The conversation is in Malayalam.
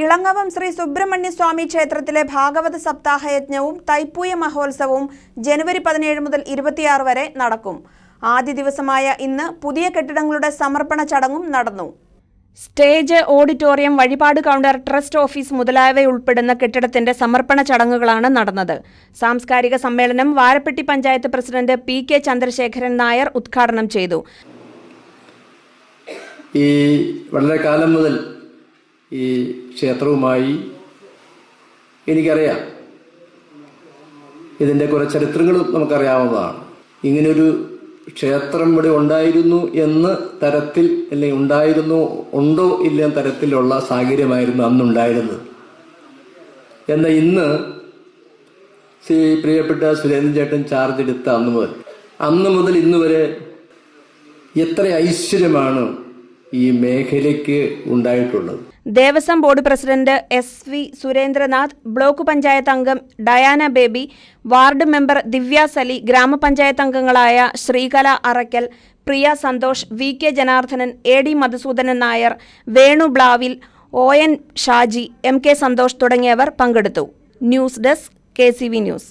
ഇളങ്ങവം ശ്രീ സുബ്രഹ്മണ്യ സ്വാമി ക്ഷേത്രത്തിലെ ഭാഗവത സപ്താഹ യജ്ഞവും തൈപ്പൂയ മഹോത്സവവും ജനുവരി പതിനേഴ് മുതൽ ഇരുപത്തിയാറ് വരെ നടക്കും. ആദ്യ ദിവസമായ ഇന്ന് പുതിയ കെട്ടിടങ്ങളുടെ സമർപ്പണ ചടങ്ങും നടന്നു. സ്റ്റേജ് ഓഡിറ്റോറിയം വഴിപാട് കൗണ്ടർ ട്രസ്റ്റ് ഓഫീസ് മുതലായവയുൾപ്പെടുന്ന കെട്ടിടത്തിന്റെ സമർപ്പണ ചടങ്ങുകളാണ് നടന്നത്. സാംസ്കാരിക സമ്മേളനം Varappetty panchayat president P K Chandrasekharan Nair ഉദ്ഘാടനം ചെയ്തു. ഈ വളരെ കാലം മുതൽ ഈ ക്ഷേത്രവുമായി എനിക്കറിയാം. ഇതിന്റെ കുറേ ചരിത്രങ്ങളും നമുക്കറിയാവുന്നതാണ്. ഇങ്ങനൊരു ക്ഷേത്രം ഇവിടെ ഉണ്ടായിരുന്നു എന്ന് തരത്തിൽ അല്ലെങ്കിൽ ഉണ്ടായിരുന്നു ഉണ്ടോ ഇല്ല തരത്തിലുള്ള സാഹചര്യമായിരുന്നു അന്നുണ്ടായിരുന്നത്. എന്നാൽ ഇന്ന് ശ്രീ പ്രിയപ്പെട്ട സുരേന്ദ്രൻ ചേട്ടൻ ചാർജ് എടുത്ത അന്ന് മുതൽ. അന്ന് മുതൽ ഇന്ന് വരെ എത്ര ഐശ്വര്യമാണ് ഈ മേഖലയ്ക്ക് ഉണ്ടായിട്ടുള്ളത്. Devaswom board president S V Surendranath block panchayat അംഗം Diana Baby ward member Divya Sali ഗ്രാമപഞ്ചായത്ത് അംഗങ്ങളായ Sreekala Arackal Priya Santhosh V K Janardhanan A D Madhusoodanan Nair Venu Blavil O N Shaji M K Santhosh തുടങ്ങിയവർ പങ്കെടുത്തു. News desk K news.